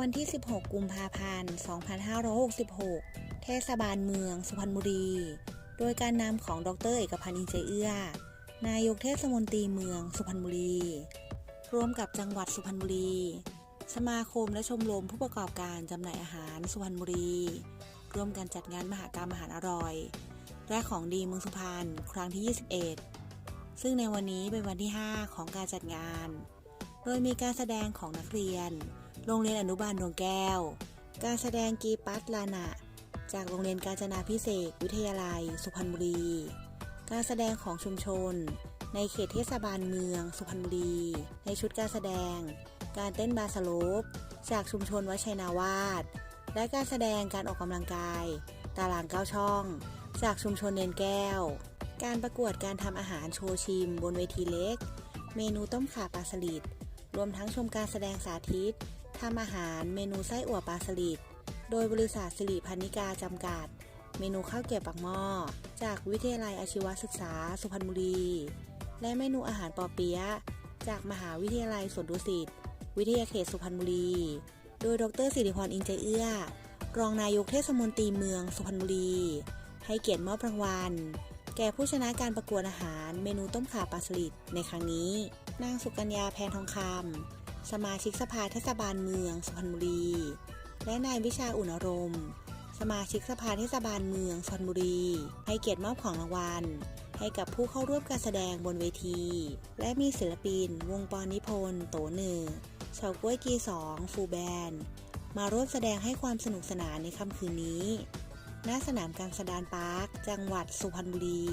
วันที่ 16 กุมภาพันธ์ 2566 เทศบาลเมือง สุพรรณบุรี โดยการนำของดรเอกพันธ์อินเจเอื้อ นายกเทศมนตรีเมือง สุพรรณบุรี ร่วมกับจังหวัดสุพรรณบุรี สมาคมและชมรมผู้ประกอบการจำหน่ายอาหารสุพรรณบุรี ร่วมกันจัดงานมหากรรมอาหารอร่อย และของดีเมืองสุพรรณ ครั้งที่ 21 ซึ่งในวันนี้เป็นวันที่ 5 ของการจัดงาน โดยมีการแสดงของนักเรียน โรงเรียนอนุบาลดวงแก้ว การแสดงกีปัสลานะ จากโรงเรียนกาญจนาพิเศษ วิทยาลัย สุพรรณบุรี การแสดงของชุมชน ในเขตเทศบาลเมือง สุพรรณบุรี ในชุดการแสดง การเต้นบาสโลปจากชุมชนวัดชัยนาวาสและการแสดงการออกกำลังกาย ตารางเก้าช่อง จากชุมชนเนนแก้ว การประกวดการทำอาหารโชว์ชิม บนเวทีเล็ก เมนูต้มข่าปลาสลิด รวมทั้งชมการแสดงสาธิตทำอาหารเมนูไส้อั่วปลาสลิด โดยบริษัทสิริพันิกาจำกัด เมนูข้าวเกรี๊ยวปากหม้อ จากวิทยาลัยอาชีวศึกษา สุพรรณบุรี และเมนูอาหารปอเปี๊ยะ จากมหาวิทยาลัยสวนดุสิต วิทยาเขตสุพรรณบุรี โดยดรสิริพรอินใจเอื้อ รองนายกเทศมนตรีเมืองสุพรรณบุรี ให้เกียรติมอบรางวัล แก่ผู้ชนะการประกวดอาหารเมนูต้มข่าปลาสลิดในครั้งนี้ นางสุกัญญาแพนทองคำสมาชิกสภาเทศบาลเมืองสุพรรณบุรี และนายวิชาอุ่นอารมณ์ สมาชิกสภาเทศบาลเมืองสุพรรณบุรี ให้เกียรติมอบของรางวัล ให้กับผู้เข้าร่วมการแสดงบนเวที และมีศิลปิน วงปอนนิพนธ์โตหนึ่งเฉาก้วยกีสองฟูแบน มาร่วมแสดงให้ความสนุกสนานในค่ำคืนนี้ ณสนามกางสดานปาร์ค จังหวัดสุพรรณบุรี